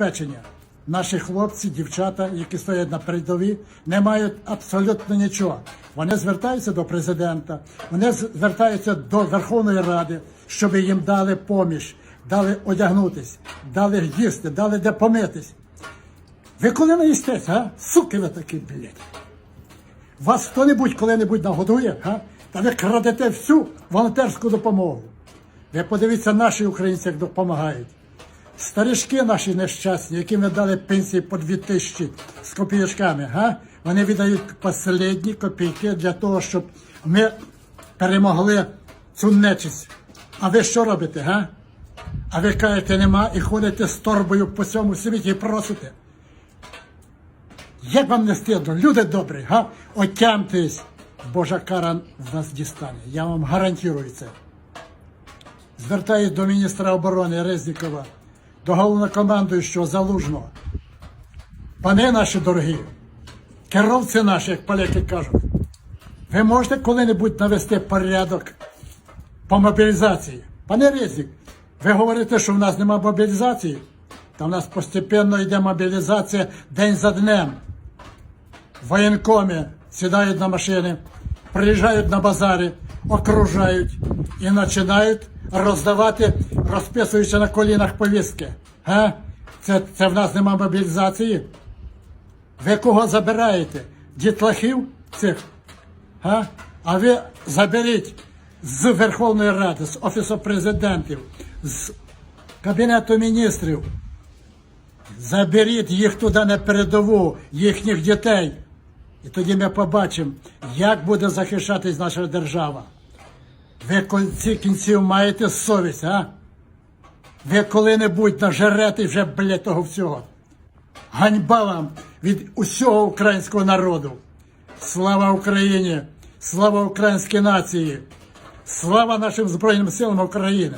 забезпечення. Наші хлопці, дівчата, які стоять на передовій, не мають абсолютно нічого. Вони звертаються до президента, вони звертаються до Верховної Ради, щоб їм дали поміч, дали одягнутись, дали їсти, дали де помитись. Ви коли наїстесь, а? Суки ви такі, блядь. Вас хто-небудь коли-небудь нагодує, га? Та ви крадете всю волонтерську допомогу. Ви подивіться, наші українці як допомагають. Старішки наші нещасні, яким ми дали пенсії по 2 тисячі з копійочками, га? вони віддають останні копійки для того, щоб ми перемогли цю нечисть. А ви що робите, га? А ви кажете, нема і ходите з торбою по цьому світі і просите. Як вам не стидно, люди добрі, га? Отямтесь, Божа кара в нас дістане. Я вам гарантую це. Звертаюсь до міністра оборони Резнікова, до головнокомандуючого Залужного. Пани наші дорогі, керовці наші, як поляки кажуть, ви можете коли-небудь навести порядок по мобілізації? Пане Резнік, ви говорите, що в нас нема мобілізації? Та в нас постепенно йде мобілізація день за днем. Воєнкомі сідають на машини, приїжджають на базари, окружають і починають роздавати, розписуючи на колінах повістки. Га? Це, це в нас нема мобілізації. Ви кого забираєте? Дітлахів цих? Га? А ви заберіть з Верховної Ради, з Офісу президентів, з Кабінету міністрів. Заберіть їх туди на передову, їхніх дітей. І тоді ми побачимо, як буде захищатись наша держава. Ви кінці кінців маєте совість, а? Ви коли-небудь нажерете вже, блядь, того всього. Ганьба вам від усього українського народу. Слава Україні! Слава українській нації! Слава нашим Збройним силам України!